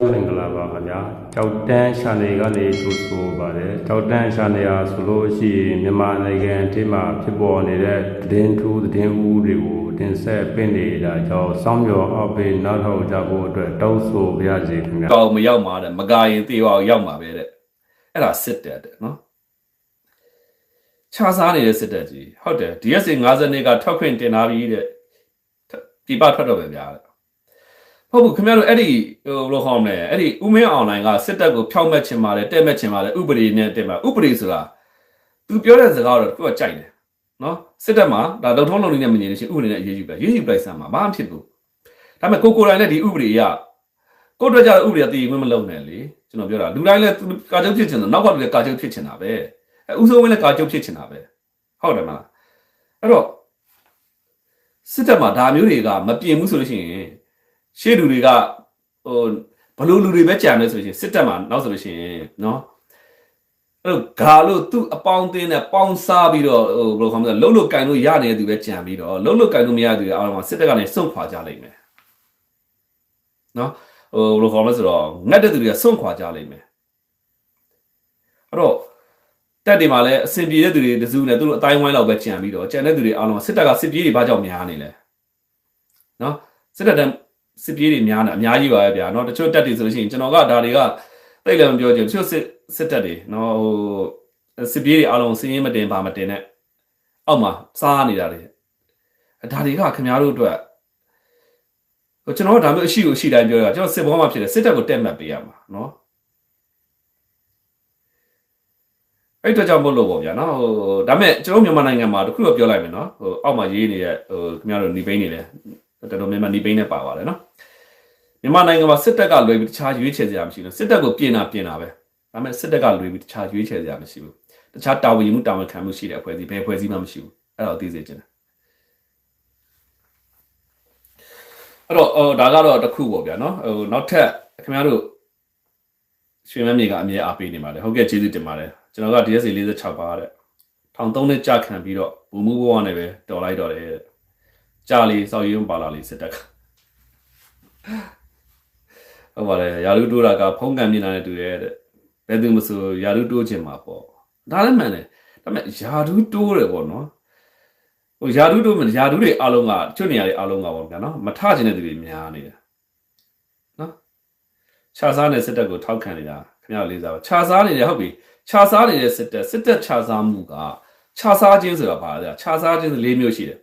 မင်္ဂလာပါခင်ဗျာကြောက်တန်းရှာနေကနေထိုးဆိုပါတယ်ကြောက်တန်းရှာနေရဆိုလို့ရှိရင်မြန်မာနိုင်ငံအထိမှာဖြစ်ပေါ်နေတဲ့သတင်းထူးသတင်းဦးတွေကိုတင်ဆက်ပင့်နေတာကြောင့်စောင်းမြော်အပိနောက်ထောက်ကြဖို့အတွက်တောင်းဆိုပါရစေခင်ဗျာကောင်မရောက်မှာတဲ့မကာရင်တေဝါရောက်မှာပဲတဲ့အဲ့ဒါစစ်တပ်တဲ့နော်ခြားစားနေတဲ့စစ်တပ်ကြီးဟုတ်တယ် DSA 50နှစ်ကထွက်ခွင့်တင်လာပြီတဲ့ပြပထွက်တော့ပဲဗျာတဲ့ ဟုတ်ဘူးခင်ဗျားတို့အဲ့ဒီဟိုဘယ်လိုခေါ်မလဲအဲ့ဒီဥမင်းအွန်လိုင်းကစစ်တပ်ကိုဖြောက်မဲ့ချင်ပါတယ်တဲ့မဲ့ချင်ပါတယ်ဥပဒေနဲ့တင်ပါဥပဒေဆိုတာသူပြောတဲ့စကားတော့သူကကြိုက်တယ်နော်စစ်တပ်မှာဒါလုံထုံးလုံလေးနဲ့မငြိမ်လို့ရှိရင်ဥပဒေနဲ့အရေးယူလိုက်ရေးယူလိုက်စမ်းမှာဘာမှဖြစ်ဘူးဒါပေမဲ့ကိုကိုယ်တိုင်လည်းဒီဥပဒေအရကိုယ့်အတွက်ကြတော့ဥပဒေတည်ဝင်မလုံးနဲ့လေကျွန်တော်ပြောတာလူတိုင်းလည်းသူကာချုပ်ဖြစ်ချင်တယ်နောက်ကလူလည်းကာချုပ်ဖြစ်ချင်တာပဲအဲဥဆုံးဝင်းလည်းကာချုပ်ဖြစ်ချင်တာပဲဟုတ်တယ်မလားအဲ့တော့စစ်တပ်မှာဒါမျိုးတွေကမပြင်ဘူးဆိုလို့ရှိရင် ရှေ့လူတွေကဟိုဘလို့လူတွေပဲကြံနေဆိုလို့ရှိရင်စစ်တပ်မှာနောက်ဆိုလို့ရှိရင်နော်အဲ့တော့ဂါလို့သူ့အပေါင်းအသင်းနဲ့ပေါင်းစားပြီးတော့ဟိုဘယ်လိုခေါ်မလဲလှုပ်လှုပ်ကင်လို့ရနေတဲ့သူပဲကြံပြီးတော့လှုပ်လှုပ်ကင်လို့မရတဲ့သူတွေအားလုံးကစစ်တပ်ကနေစွန့်ခွာကြလိမ့်မယ်နော်ဟိုဘယ်လိုခေါ်မလဲဆိုတော့ငတ်တဲ့သူတွေကစွန့်ခွာကြလိမ့်မယ်အဲ့တော့တက်တွေမှာလည်းအစင်ပြေတဲ့သူတွေတစုနဲ့သူတို့အတိုင်းဝိုင်းလောက်ပဲကြံပြီးတော့ကြံတဲ့သူတွေအားလုံးစစ်တပ်ကစစ်ပြေးတွေဘာကြောင့်များနေလဲနော်စစ်တပ်တန်း စစ်ပြေးတွေများနေအများကြီးပါပဲဗျာနော်တချို့တက်တွေဆိုလို့ရှိရင်ကျွန်တော်ကဒါတွေကတိတ်လည်းမပြောချင်ဘူးတချို့စစ်စစ်တပ်တွေနော်ဟိုစစ်ပြေးတွေအားလုံးစင်းရင်မတင်ပါမတင်နဲ့အောက်မှာစားနေတာတွေဒါတွေကခင်ဗျားတို့အတွက်ဟိုကျွန်တော်တို့ဒါမျိုးအရှိကိုအရှိတိုင်းပြောရတာကျွန်တော်စစ်ဘောမှာဖြစ်တယ်စစ်တပ်ကိုတက်မှတ်ပေးရမှာနော်အဲ့တော့ကြောင့်မလို့ပေါ့ဗျာနော်ဟိုဒါမဲ့ကျွန်တော်မြန်မာနိုင်ငံမှာတခုတော့ပြောလိုက်မယ်နော်ဟိုအောက်မှာရေးနေတဲ့ဟိုခင်ဗျားတို့နေပိန်းနေတယ် တော်တော်များများနေပိန်းနဲ့ပါပါတယ်နော်မြန်မာနိုင်ငံမှာစစ်တပ်ကလွယ်ပြီးတခြားရွေးချယ်စရာမရှိဘူးစစ်တပ်ကိုပြင်တာပြင်တာပဲဒါမဲ့စစ်တပ်ကလွယ်ပြီးတခြားရွေးချယ်စရာမရှိဘူးတခြားတာဝန်ယူမှုတာဝန်ခံမှုရှိတဲ့အဖွဲ့အစည်းဘယ်အဖွဲ့အစည်းမှမရှိဘူးအဲ့ဒါကိုသိစေချင်တယ်အဲ့တော့ဟိုဒါကတော့တစ်ခုပေါ့ဗျာနော်ဟိုနောက်ထပ်ခင်ဗျားတို့ရွှေမမြေကအမြဲအားပေးနေပါတယ်ဟုတ်ကဲ့ကျေးဇူးတင်ပါတယ်ကျွန်တော်က DSC 46ပါတဲ့ထောင်3နှစ်ကြာခံပြီးတော့ဘူမှုဘဝနဲ့ပဲတော်လိုက်တော့တယ်တဲ့ ကြာလီစောက်ရုံပါလာလီစစ်တပ်ကဟုတ်ပါတယ်ယာလူတိုးတာကဖုံးကံမြင်လာတဲ့တူရဲ့တဲ့ဘယ်သူမဆိုယာလူတိုးခြင်းမှာပေါ့ဒါလည်းမှန်တယ်ဒါပေမဲ့ယာလူတိုးတယ်ပေါ့နော်ဟိုယာဒုတို့ယာဒုတွေအားလုံးကချွတ်နေရတဲ့အားလုံးကပေါ့ဗျာနော်မထချင်တဲ့သူတွေများနေတယ်နော်ခြာစားတဲ့စစ်တပ်ကိုထောက်ခံနေတာခင်ဗျားလေးစားပါခြာစားနေတယ်ဟုတ်ပြီခြာစားနေတဲ့စစ်တပ်စစ်တပ်ခြာစားမှုကခြာစားခြင်းဆိုတာဘာလဲခြာစားခြင်း၄မျိုးရှိတယ်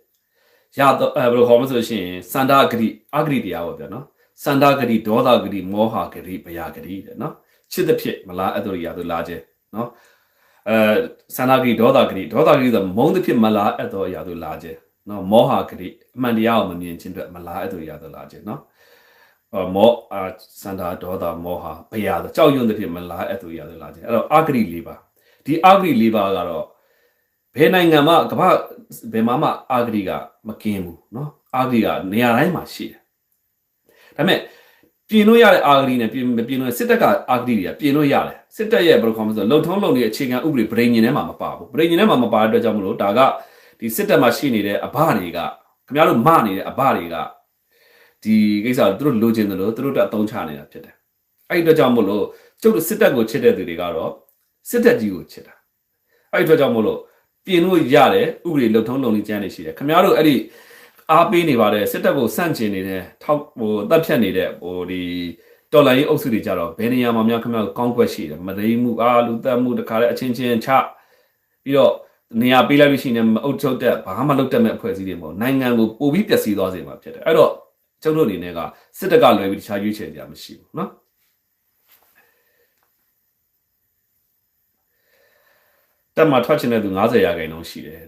ရတော့အဲဘယ်လိုခေါ်မလဲဆိုလို့ရှိရင်စန္ဒဂတိအဂတိတရားပေါ့ဗျာနော်စန္ဒဂတိဒေါသဂတိမောဟဂတိဗျာဂတိတဲ့နော်ချစ်တဲ့ဖြစ်မလားအဲ့တို့ရသူလာခြင်းနော်အဲဆန္ဒဂိဒေါသဂိဒေါသဂိဆိုမုန်းသဖြင့်မလားအဲ့တော့ရာသူလာခြင်းနော်မောဟဂိအမှန်တရားကိုမမြင်ခြင်းအတွက်မလားအဲ့တော့ရာသူလာခြင်းနော်အော်မောအာစန္ဒဒေါသမောဟဘယဆိုကြောက်ရွံ့သဖြင့်မလားအဲ့တော့ရာသူလာခြင်းအဲ့တော့အဂိ၄ပါးဒီအဂိ၄ပါးကတော့ ဘယ်နိုင်ငံမှာကမ္ဘာဘယ်မှာမှအဂိကမကင်းဘူးနော်အဂိကနေရာတိုင်းမှာရှိတယ်ဒါပေမဲ့ပြင်လို့ရတဲ့အာဂရီနဲ့ပြင်မပြင်လို့စစ်တပ်ကအာဂရီတွေကပြင်လို့ရတယ်စစ်တပ်ရဲ့ဘယ်လိုခေါ်မလဲဆိုလုံထုံးလုံနေတဲ့အခြေခံဥပဒေဗြိဉ္ဉ်ထဲမှာမပါဘူးဗြိဉ္ဉ်ထဲမှာမပါတဲ့အတွက်ကြောင့်မလို့ဒါကဒီစစ်တပ်မှာရှိနေတဲ့အဘတွေကခင်ဗျားတို့မနေတဲ့အဘတွေကဒီကိစ္စကိုသူတို့လိုချင်တယ်လို့သူတို့တက်အသုံးချနေတာဖြစ်တယ်အဲ့ဒီအတွက်ကြောင့်မလို့ကျုပ်တို့စစ်တပ်ကိုချစ်တဲ့သူတွေကတော့စစ်တပ်ကြီးကိုချစ်တာအဲ့ဒီအတွက်ကြောင့်မလို့ ပြင်လို့ရတယ်ဥပဒေလုံထုံးလုံနေကြမ်းနေရှိတယ်ခင်ဗျားတို့အဲ့ဒီအားပေးနေပါတယ်စစ်တပ်ကိုစန့်ကျင်နေတဲ့ထောက်ဟိုတပ်ဖြတ်နေတဲ့ဟိုဒီတော်လိုင်းရေးအုပ်စုတွေကြတော့ဘယ်နေရာမှာများခင်ဗျားတို့ကောင်းကွက်ရှိတယ်မရိမှုအားလူတက်မှုတခါလေအချင်းချင်းချပြီးတော့နေရာပေးလိုက်လို့ရှိရင်မအုပ်ချုပ်တဲ့ဘာမှလုပ်တတ်မဲ့အဖွဲ့အစည်းတွေမဟုတ်နိုင်ငံကိုပိုပြီးပျက်စီးသွားစေမှာဖြစ်တယ်အဲ့တော့ကျုပ်တို့အနေနဲ့ကစစ်တပ်ကလွယ်ပြီးတခြားရွေးချယ်ကြမရှိဘူးเนาะ တက်မှာထွက်ချင်တဲ့သူ90ရာခိုင်နှုန်းရှိတယ်အဲ့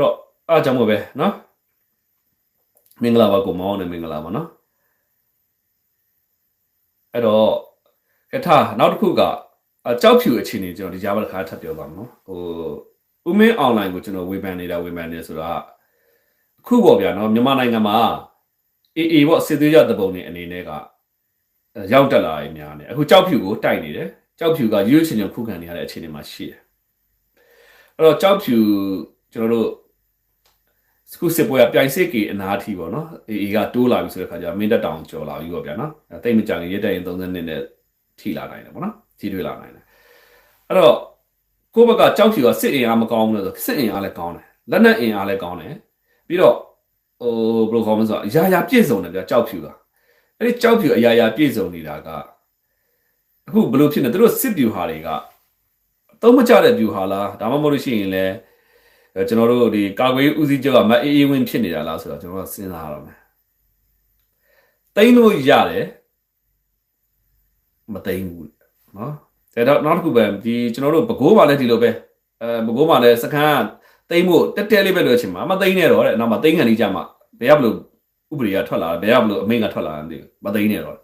တော့အားကြောင့်မို့ပဲနော်မင်္ဂလာပါကိုမောင်းနဲ့မင်္ဂလာပါနော်အဲ့တော့ကထနောက်တစ်ခုကကြောက်ဖြူအခြေအနေကျွန်တော်ဒီကြားပါတစ်ခါထပ်ပြောပါမယ်နော်ဟိုဥမင်း online ကိုကျွန်တော်ဝေဖန်နေတာဝေဖန်နေဆိုတာအခုပေါ့ဗျာနော်မြန်မာနိုင်ငံမှာ AA ပေါ့စစ်သွေးရတပုံနေအနေနဲ့ကရောက်တက်လာရင်များနေအခုကြောက်ဖြူကိုတိုက်နေတယ် ကြောက်ဖြူကရွေးချင်ချင်ခုခံနေရတဲ့အခြေအနေမှာရှိတယ်အဲ့တော့ကြောက်ဖြူကျွန်တော်တို့ခုစစ်ပွဲကပြိုင်စစ်ကေအနာအထိပေါ့နော်အေအေကတိုးလာပြီဆိုတဲ့ခါကျမင်းတက်တောင်ကျော်လာပြီပေါ့ဗျာနော်အဲတိတ်မကြခင်ရက်တက်ရင်30နှစ်နဲ့ထိလာနိုင်တယ်ပေါ့နော်ကြီးတွေးလာနိုင်တယ်အဲ့တော့ကိုယ့်ဘက်ကကြောက်ဖြူကစစ်အင်အားမကောင်းဘူးလို့ဆိုစစ်အင်အားလည်းကောင်းတယ်လက်နက်အင်အားလည်းကောင်းတယ်ပြီးတော့ဟိုဘယ်လိုခေါ်မလဲဆိုတော့အရာရာပြည့်စုံတယ်ဗျာကြောက်ဖြူကအဲ့ဒီကြောက်ဖြူအရာရာပြည့်စုံနေတာက အခုဘယ်လိုဖြစ်နေသူတို့စစ်ဗျူဟာတွေကအသုံးမကျတဲ့ဗျူဟာလားဒါမှမဟုတ်လို့ရှိရင်လည်းအဲကျွန်တော်တို့ဒီကာကွယ်ရေးဦးစီးချုပ်ကမအေးအေးဝင်းဖြစ်နေတာလားဆိုတော့ကျွန်တော်တို့စဉ်းစားရတော့မယ်တိမ့်လို့ရတယ်မတိမ့်ဘူးနော်ဒါတော့နောက်တစ်ခုပဲဒီကျွန်တော်တို့ဘကိုးပါလဲဒီလိုပဲအဲဘကိုးပါလဲစကန်ကတိမ့်ဖို့တက်တက်လေးပဲလို့ချင်မှာမတိမ့်နဲ့တော့တဲ့နောက်မှတိမ့်ကန်လေးကြမှာဘယ်ရဘလို့ဥပဒေကထွက်လာဘယ်ရဘလို့အမိန့်ကထွက်လာတယ်မသိဘူးမတိမ့်နဲ့တော့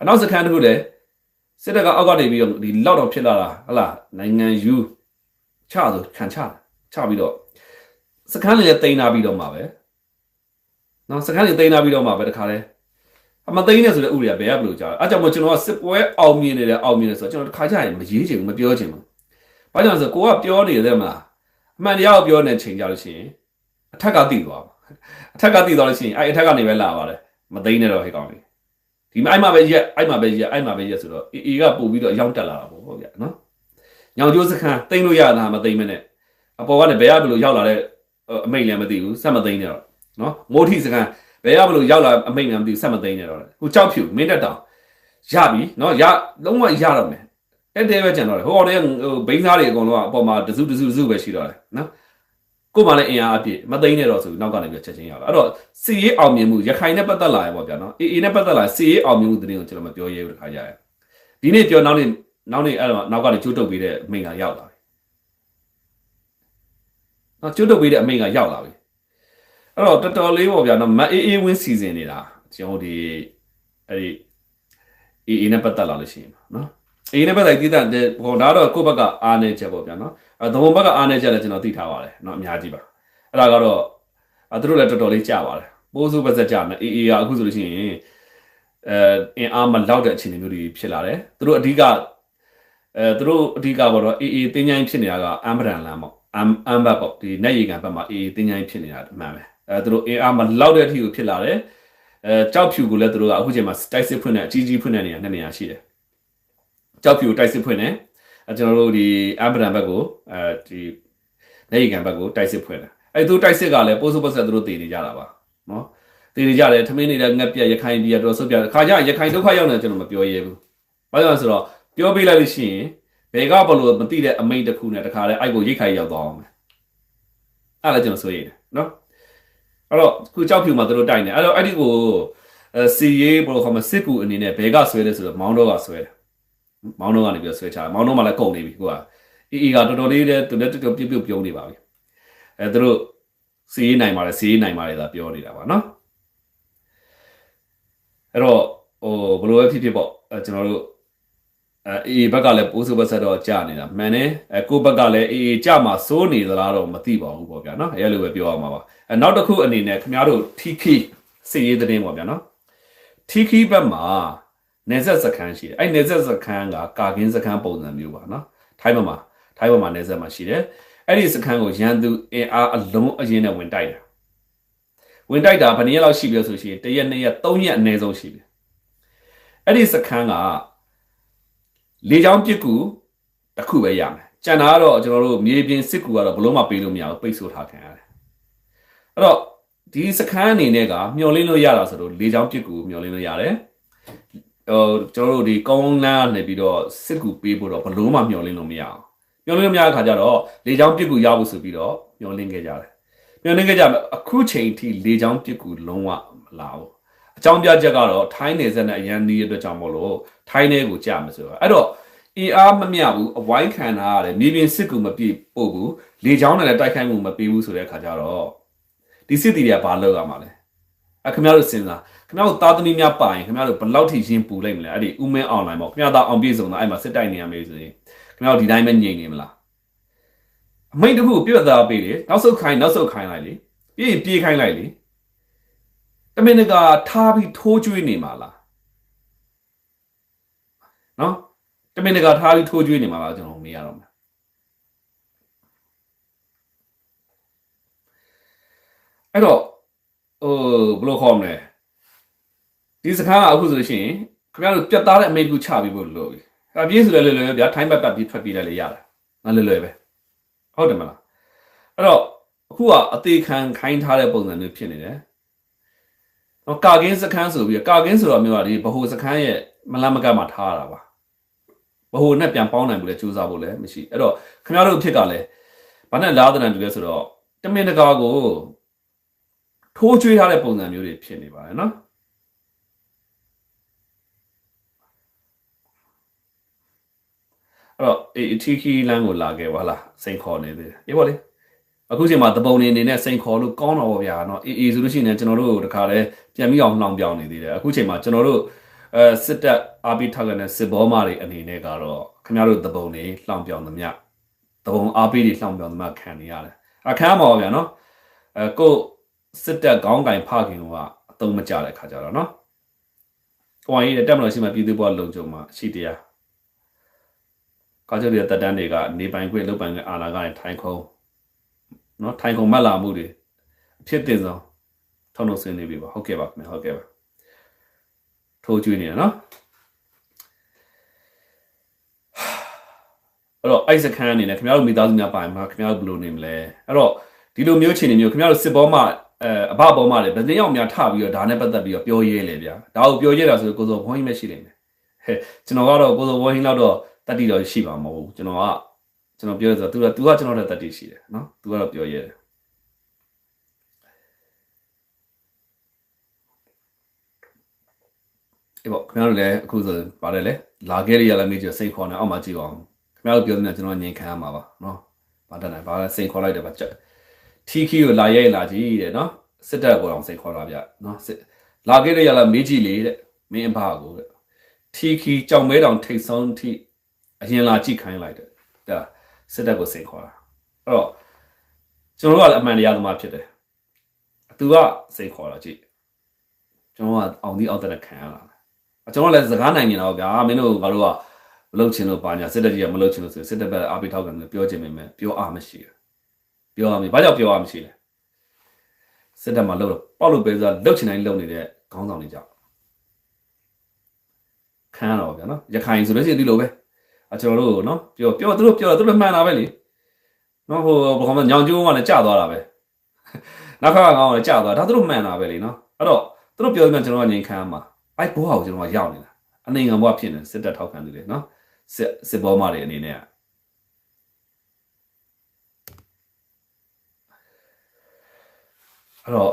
အနောက်စကန်တစ်ခုတည်း စစ်တပ်ကအောက်ကနေပြီးတော့ဒီလောက်တော့ဖြစ်လာတာဟလာနိုင်ငံယူချဆိုခံချချပြီးတော့စကန်လေးလည်းတိမ့်နာပြီးတော့မှာပဲနော်စကန်လေးတိမ့်နာပြီးတော့မှာပဲတခါလဲအမသိန်းနဲ့ဆိုတဲ့ဥပဒေကဘယ်ရဘလို့ကြားလဲအဲကြောင့်မို့ကျွန်တော်ကစစ်ပွဲအောင်မြင်နေတယ်အောင်မြင်နေဆိုတော့ကျွန်တော်တစ်ခါကျရင်မရေးချင်ဘူးမပြောချင်ဘူးဘာကြောင့်လဲဆိုကိုကပြောနေတယ်မလားအမှန်တရားကိုပြောနေချိန်ကြလို့ရှိရင်အထက်ကသိသွားပါအထက်ကသိသွားလို့ရှိရင်အဲအထက်ကနေပဲလာပါတယ်မသိန်းနဲ့တော့ဟဲ့ကောင်းပြီ ဒီမှာအဲ့မှာပဲရက်အဲ့မှာပဲရက်အဲ့မှာပဲရက်ဆိုတော့အေအေကပို့ပြီးတော့အရောက်တက်လာတာပေါ့ဟုတ်ဗျာနော်ညောင်ကျိုးစခန်းတိန်းလို့ရတာမသိမ့်မနဲ့အပေါ်ကနေဘယ်ရဘလို့ရောက်လာတဲ့အမိတ်လည်းမသိဘူးစက်မသိန်းနဲ့တော့နော်မိုးထီစခန်းဘယ်ရမလို့ရောက်လာအမိတ်မှမသိဘူးဆက်မသိနေတော့လေဟိုကြောက်ဖြူမင်းတက်တောင်ရပြီနော်ရလုံးဝရတော့မယ်အဲ့တဲပဲကြံတော့လေဟိုအောင်တဲ့ဟိုဘိန်းသားတွေအကုန်လုံးကအပေါ်မှာတစုတစုတစုပဲရှိတော့တယ်နော် ကို့မှလည်းအင်အားအပြည့်မသိနေတော့ဆိုနောက်ကနေပြချက်ချင်းရတာအဲ့တော့စီရေးအောင်မြင်မှုရခိုင်နဲ့ပတ်သက်လာရပေါ့ဗျာနော်အေအေနဲ့ပတ်သက်လာစီရေးအောင်မြင်မှုတရင်ကိုကျွန်တော်မပြောရဲဘူးတခါရရဒီနေ့ပြောနောက်နေ့နောက်နေ့အဲ့တော့နောက်ကနေကျိုးတုပ်ပြီးတဲ့အမိန်ကရောက်လာပြီနော်ကျိုးတုပ်ပြီးတဲ့အမိန်ကရောက်လာပြီအဲ့တော့တော်တော်လေးပေါ့ဗျာနော်မအေးအေးဝင်းစီစဉ်နေတာကျွန်တော်ဒီအဲ့ဒီအေးအေးနဲ့ပတ်သက်လာလို့ရှိရင်နော်အေးနဲ့ပတ်သက်တည်တဲ့ဟိုဒါတော့ကိုယ့်ဘက်ကအားနေချက်ပေါ့ဗျာနော် အဲဒုံဘက်ကအားနေချက်လည်းကျွန်တော်သိထားပါတယ်နော်အများကြီးပါအဲ့ဒါကတော့အဲသူတို့လည်းတော်တော်လေးကြာပါတယ်ပိုးစုပါစက်ကြာမယ်အေးအေးကအခုဆိုလို့ရှိရင်အဲအင်အားမလောက်တဲ့အခြေအနေမျိုးတွေဖြစ်လာတယ်သူတို့အဓိကအဲသူတို့အဓိကပေါ့တော့အေးအေးတင်းချိုင်းဖြစ်နေတာကအမ်ဗရန်လန်ပေါ့အမ်အမ်ဘတ်ပေါ့ဒီ net ရေကန်ဘက်မှာအေးအေးတင်းချိုင်းဖြစ်နေတာအမှန်ပဲအဲသူတို့အင်အားမလောက်တဲ့အထိကိုဖြစ်လာတယ်အဲကြောက်ဖြူကိုလည်းသူတို့ကအခုချိန်မှာတိုက်စစ်ဖွင့်တဲ့အကြီးကြီးဖွင့်တဲ့နေရာနှစ်နေရာရှိတယ်ကြောက်ဖြူကိုတိုက်စစ်ဖွင့်တယ်အဲ ကျွန်တော်တို့ဒီအမ်ဗရန်ဘက်ကိုအဲဒီ net ရေကန်ဘက်ကိုတိုက်စစ်ဖွင့်တယ်အဲသူတိုက်စစ်ကလည်းပိုးစုပတ်ဆက်သူတို့တည်နေကြတာပါနော်တည်နေကြတယ်ထမင်းနေတဲ့ငက်ပြက်ရခိုင်ပြည်တော့ဆုတ်ပြခါကြရခိုင်ဒုက္ခရောက်နေကျွန်တော်မပြောရဲဘူးဘာလို့လဲဆိုတော့ပြောပြလိုက်လို့ရှိရင်ဘယ်ကဘလို့မသိတဲ့အမိတ်တစ်ခုနဲ့တခါလဲအိုက်ကိုရိတ်ခိုင်ရောက်သွားအောင်မယ်အဲ့ဒါကျွန်တော်ဆိုရတယ်နော်အဲ့တော့ခုကြောက်ဖြူမှာသူတို့တိုက်နေအဲ့တော့အဲ့ဒီကိုစီရေးဘယ်လိုခေါ်မစစ်ကူအနေနဲ့ဘယ်ကဆွဲလဲဆိုတော့မောင်းတော့ကဆွဲတယ် မောင်းတော့ကနေပြီးဆွဲချမောင်းတော့မှလည်းကုန်နေပြီကိုကအီအီကတော်တော်လေးတဲ့သူလည်းတော်တော်ပြုတ်ပြုတ်ပြုံးနေပါပြီအဲသူတို့စီရေးနိုင်ပါတယ်စီရေးနိုင်ပါတယ်သာပြောနေတာပါနော်အဲ့တော့ဟိုဘယ်လိုပဲဖြစ်ဖြစ်ပေါ့အဲကျွန်တော်တို့အဲအေးဘက်ကလည်းပိုးစုဘက်ဆက်တော့ကြာနေတာမှန်တယ်အဲကိုဘက်ကလည်းအေးကြာမှာစိုးနေသလားတော့မသိပါဘူးပေါ့ဗျာနော်အဲလိုပဲပြောရမှာပါအဲနောက်တစ်ခုအနေနဲ့ခင်ဗျားတို့ထီခီစီရေးတဲ့င်းပေါ့ဗျာနော်ထီခီဘက်မှာ နေဆက်စခန်းရှိတယ်အဲနေဆက်စခန်းကကာကင်းစခန်းပုံစံမျိုးပါနော်ထိုင်းဘက်မှာထိုင်းဘက်မှာနေဆက်မှာရှိတယ်အဲ့ဒီစခန်းကိုရန်သူအင်အားအလုံးအရင်နဲ့ဝင်တိုက်တယ်ဝင်တိုက်တာဘယ်နည်းလောက်ရှိပြီဆိုရှင်တရက်နှစ်ရက်သုံးရက်အနည်းဆုံးရှိပြီအဲ့ဒီစခန်းကလေချောင်းပစ်ကူတစ်ခုပဲရမယ်ကျန်တာကတော့ကျွန်တော်တို့မြေပြင်စစ်ကူကတော့ဘလုံးမပေးလို့မရဘူးပိတ်ဆို့ထားခံရတယ်အဲ့တော့ဒီစခန်းအနေနဲ့ကမျောလင်းလို့ရတာဆိုတော့လေချောင်းပစ်ကူမျောလင်းလို့ရတယ် ဟိုကျွန်တော်တို့ဒီကောင်းလန်းနေပြီးတော့စစ်ကူပေးဖို့တော့ဘလုံးမမျောလင်းလို့မရအောင်မျောလင်းလို့မရတဲ့ခါကျတော့လေချောင်းပစ်ကူရဖို့ဆိုပြီးတော့မျောလင်းခဲ့ကြတယ်မျောလင်းခဲ့ကြမယ်အခုချိန်ထိလေချောင်းပစ်ကူလုံးဝမလာဘူးအကြောင်းပြချက်ကတော့ထိုင်းနယ်စပ်နဲ့အရန်နီးရတဲ့ကြောင့်မလို့ထိုင်းနယ်ကိုကြာမယ်ဆိုတော့အဲ့တော့အင်အားမမျှဘူးအဝိုင်းခံထားရတယ်မြေပြင်စစ်ကူမပြည့်ပို့ဘူးလေချောင်းနဲ့လည်းတိုက်ခိုက်မှုမပေးဘူးဆိုတဲ့အခါကျတော့ဒီစစ်တီတွေကဘာလုပ်ရမှာလဲအခင်ဗျားတို့စဉ်းစား ခင်ဗျားတို့သားသမီးများပါရင်ခင်ဗျားတို့ဘယ်လောက်ထိရင်ပူလိုက်မလဲအဲ့ဒီဥမင်းအွန်လိုင်းပေါ့ခင်ဗျားသားအောင်ပြည့်စုံတာအဲ့မှာစစ်တိုက်နေရမယ်ဆိုရင်ခင်ဗျားတို့ဒီတိုင်းပဲညင်နေမလားအမိတ်တခုပြတ်သားပေးလေနောက်ဆုတ်ခိုင်းနောက်ဆုတ်ခိုင်းလိုက်လေပြီးရင်ပြေးခိုင်းလိုက်လေတမင်တကာထားပြီးထိုးကျွေးနေမှာလားနော်တမင်တကာထားပြီးထိုးကျွေးနေမှာလားကျွန်တော်မေးရတော့မယ်အအဲ့တော့ဟိုဘယ်လိုခေါ်မလဲ ဒီစကားကအခုဆိုလို့ရှိရင်ခင်ဗျားတို့ပြတ်သားတဲ့အမိန့်ကူချပြီးဖို့လို့ပြီအပြည့်ဆိုလည်းလွယ်လွယ်ပဲဗျာထိုင်းဘက်ပတ်ပြီးထွက်ပြေးလိုက်လေရတာငါလွယ်လွယ်ပဲဟုတ်တယ်မလားအဲ့တော့အခုကအသေးခံခိုင်းထားတဲ့ပုံစံမျိုးဖြစ်နေတယ်တော့ကာကင်းစခန်းဆိုပြီးကာကင်းဆိုတော့မျိုးကဒီဘ ਹੁ စခန်းရဲ့မလမကမှာထားရတာပါဘ ਹੁ နဲ့ပြန်ပေါင်းနိုင်ဘူးလေစူးစမ်းဖို့လည်းမရှိအဲ့တော့ခင်ဗျားတို့အဖြစ်ကလည်းဘာနဲ့လားတဲ့တူလဲဆိုတော့တမင်တကာကိုထိုးချွေးထားတဲ့ပုံစံမျိုးတွေဖြစ်နေပါတယ်နော် တော့အေးထီခီလမ်းကိုလာခဲ့ပါလားစိန်ခေါ်နေသေးတယ်အေးပေါ့လေအခုချိန်မှာတပုံနေအနေနဲ့စိန်ခေါ်လို့ကောင်းတော့ဗောဗျာနော်အေးအေးဆိုလို့ရှိရင်ကျွန်တော်တို့တခါလဲပြန်ပြီးအောင်နှောင်ပြောင်းနေသေးတယ်အခုချိန်မှာကျွန်တော်တို့အဲစစ်တပ်အာဘီထောက်ကနေစစ်ဘောမာတွေအနေနဲ့ကတော့ခင်ဗျားတို့တပုံနေလှောင်ပြောင်းသမျှတပုံအာဘီတွေလှောင်ပြောင်းသမျှခံနေရတယ်အခမ်းပါဗျာနော်အဲကိုစစ်တပ်ခေါင်းကင်ဖခင်ကအသုံးမကျတဲ့ခါကြတော့နော်။ကိုဝိုင်းရဲ့တက်မလို့ရှိမှပြည်သူ့ဘဝလုံခြုံမှာရှိတရား။ ကာချုပ်ရဲ့တက်တန်းတွေကနေပိုင်ခွင့်လုပ်ပိုင်ခွင့်အာဏာကနေထိုင်ခုံနော်ထိုင်ခုံမတ်လာမှုတွေအဖြစ်တင်ဆုံးထုံးလို့ဆင်းနေပြီပါဟုတ်ကဲ့ပါခင်ဗျဟုတ်ကဲ့ပါထိုးကျွေးနေရနော်အဲ့တော့အိုက်စခန်းအနေနဲ့ခင်ဗျားတို့မိသားစုများပိုင်မှာခင်ဗျားတို့ဘယ်လိုနေမလဲအဲ့တော့ဒီလိုမျိုးအခြေအနေမျိုးခင်ဗျားတို့စစ်ဘောမှာအဲအဘဘောမှာလည်းဗတဲ့ရောက်များထပြီးတော့ဒါနဲ့ပတ်သက်ပြီးတော့ပြောရဲလေဗျာဒါကိုပြောရဲတာဆိုကိုစောဘုန်းကြီးမရှိနေမယ်ဟဲ့ကျွန်တော်ကတော့ကိုစောဘုန်းကြီးတော့ တတိတော်ရှိပါမဟုတ်ဘူးကျွန်တော်ကကျွန်တော်ပြောရဆိုသူကသူကကျွန်တော်တဲ့တတိရှိတယ်နော်သူကတော့ပြောရဲတယ်အေးပေါ့ခင်ဗျားတို့လည်းအခုဆိုပါတယ်လေလာခဲ့ရရလာမေးကြစိတ်ခေါ်နေအောက်မှာကြည့်အောင်ခင်ဗျားတို့ပြောနေတာကျွန်တော်ငြိမ်ခံရမှာပါနော်ဘာတတ်နိုင်ဘာလဲစိတ်ခေါ်လိုက်တယ်ပါချက်ထီခီကိုလာရဲလာကြည့်တဲ့နော်စစ်တပ်ကိုအောင်စိတ်ခေါ်တာဗျနော်စစ်လာခဲ့ရရလာမေးကြည့်လေတဲ့မင်းအဖကိုတဲ့ထီခီကြောင်မဲတောင်ထိတ်ဆုံးထိ အရင်လာကြည့်ခိုင်းလိုက်တယ်ဒါစစ်တပ်ကိုစိတ်ခေါ်တာအဲ့တော့ကျွန်တော်တို့ကလည်းအမှန်တရားသမားဖြစ်တယ်သူကစိတ်ခေါ်တာကြည့်ကျွန်တော်ကအောင်ဒီအောက်တက်ခံရတာကျွန်တော်လည်းစကားနိုင်နေတာပေါ့ဗျာမင်းတို့ငါတို့ကမလုပ်ချင်လို့ပါညာစစ်တပ်ကြီးကမလုပ်ချင်လို့ဆိုစစ်တပ်ဘက်အားပေးထောက်ခံတယ်ပြောချင်ပေမဲ့ပြောအားမရှိဘူးပြောအားမရှိဘာကြောင့်ပြောအားမရှိလဲစစ်တပ်မှာလှုပ်တော့ပေါက်လို့ပဲဆိုတာလှုပ်ချင်တိုင်းလှုပ်နေတဲ့ခေါင်းဆောင်တွေကြောင့်ခံရတော့ဗျာနော်ရခိုင်ဆိုလို့ရှိရင်ဒီလိုပဲအ ကျွန်တော်တို့နော်ပြောပြောသူတို့ပြောသူတို့မှန်တာပဲလေနော်ဟိုဘာမှညောင်ကျိုးကလည်းကြာသွားတာပဲနောက်ခါကကောင်းလည်းကြာသွားဒါသူတို့မှန်တာပဲလေနော်အဲ့တော့သူတို့ပြောပြန်ကျွန်တော်ကငြိမ်ခံရမှာအဲ့ဘောဟာကိုကျွန်တော်ကရောက်နေတာအနေငံဘဝဖြစ်နေစစ်တပ်ထောက်ခံသူတွေနော်စစ်စစ်ဘောမတွေအနေနဲ့အဲ့တော့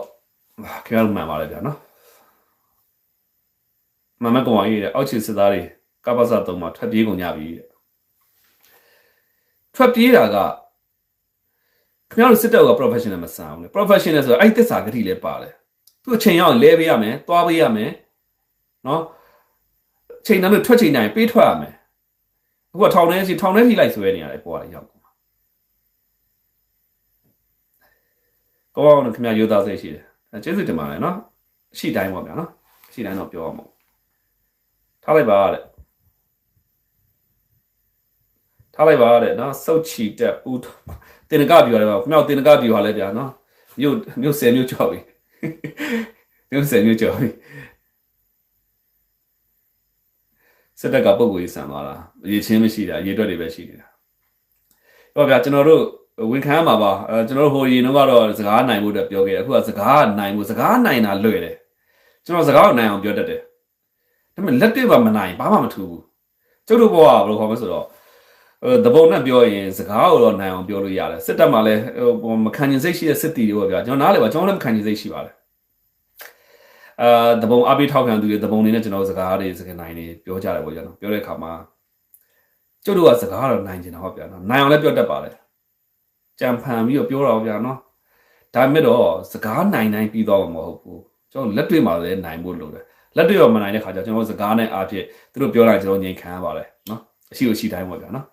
ခင်ဗျားတို့မှန်ပါလေဗျာနော်မမကောင်ကြီးတဲ့အောက်ခြေစစ်သားတွေကပ္ပစတုံးမှာထွက်ပြေးကုန်ကြပြီတဲ့ ထွက်ပြေးတာကခင်ဗျားတို့စစ်တပ်က professional မဆန်ဘူးလေ professional ဆိုတော့အဲ့တစ္ဆာဂတိလည်းပါတယ်သူအချိန်ရောက်လဲပေးရမယ်သွားပေးရမယ်နော်ချိန်นั้นလို့ထွက်ချိန်နိုင်ပေးထွက်ရမယ်အခုကထောင်ထဲစီထောင်ထဲစီလိုက်ဆွဲနေရတယ်ပေါ်ရရောက်ကောင်းအောင်ခင်ဗျာရိုးသားစိတ်ရှိတယ်အဲကျေးဇူးတင်ပါတယ်နော်အရှိတိုင်းပေါ့ဗျာနော်အရှိတိုင်းတော့ပြောအောင်ပေါ့ထားလိုက်ပါတဲ့ ထားလိုက်ပါတဲ့နော်စုတ်ချီတက်ပူတင်နကပြောရတယ်ပါခင်ဗျာတင်နကပြောရလဲဗျာနော်မြို့မြို့10မြို့ကျော်ပြီမြို့10မြို့ကျော်ပြီစက်တက်ကပုံကိုကြီးဆန်သွားတာအရေးချင်းမရှိတာအရေးအတွက်တွေပဲရှိနေတာဟောဗျာကျွန်တော်တို့ဝန်ခံမှာပါအဲကျွန်တော်တို့ဟိုရင်တော့ကတော့စကားနိုင်ဖို့အတွက်ပြောခဲ့တယ်အခုကစကားနိုင်ဖို့စကားနိုင်တာလွယ်တယ်ကျွန်တော်စကားကိုနိုင်အောင်ပြောတတ်တယ်ဒါပေမဲ့လက်တွေ့ပါမနိုင်ဘာမှမထူးဘူးကျုပ်တို့ဘောကဘယ်လိုခေါ်မလဲဆိုတော့အဲ တပုံနဲ့ပြောရင်စကားကိုတော့နိုင်အောင်ပြောလို့ရတယ်စစ်တပ်မှာလည်းဟိုမခံကျင်စိတ်ရှိတဲ့စစ်တီတွေပေါ့ဗျာကျွန်တော်နားလေပါကျွန်တော်လည်းမခံကျင်စိတ်ရှိပါတယ်အာတပုံအပိထောက်ခံသူတွေတပုံနေနဲ့ကျွန်တော်စကားတွေစကားနိုင်တွေပြောကြတယ်ပေါ့ကျွန်တော်ပြောတဲ့အခါမှာကျုပ်တို့ကစကားတော့နိုင်ကျင်တာဟုတ်ဗျာနော်နိုင်အောင်လည်းပြောတတ်ပါတယ်ကြံဖန်ပြီးတော့ပြောတာပေါ့ဗျာနော်ဒါမဲ့တော့စကားနိုင်နိုင်ပြီးတော့မဟုတ်ဘူးကျွန်တော်လက်တွေ့မှာလည်းနိုင်ဖို့လိုတယ်လက်တွေ့ရောမနိုင်တဲ့ခါကျကျွန်တော်စကားနဲ့အားဖြင့်သူတို့ပြောလိုက်ကျွန်တော်ငြိမ်ခံရပါတယ်နော်အရှိကိုရှိတိုင်းပေါ့ဗျာနော်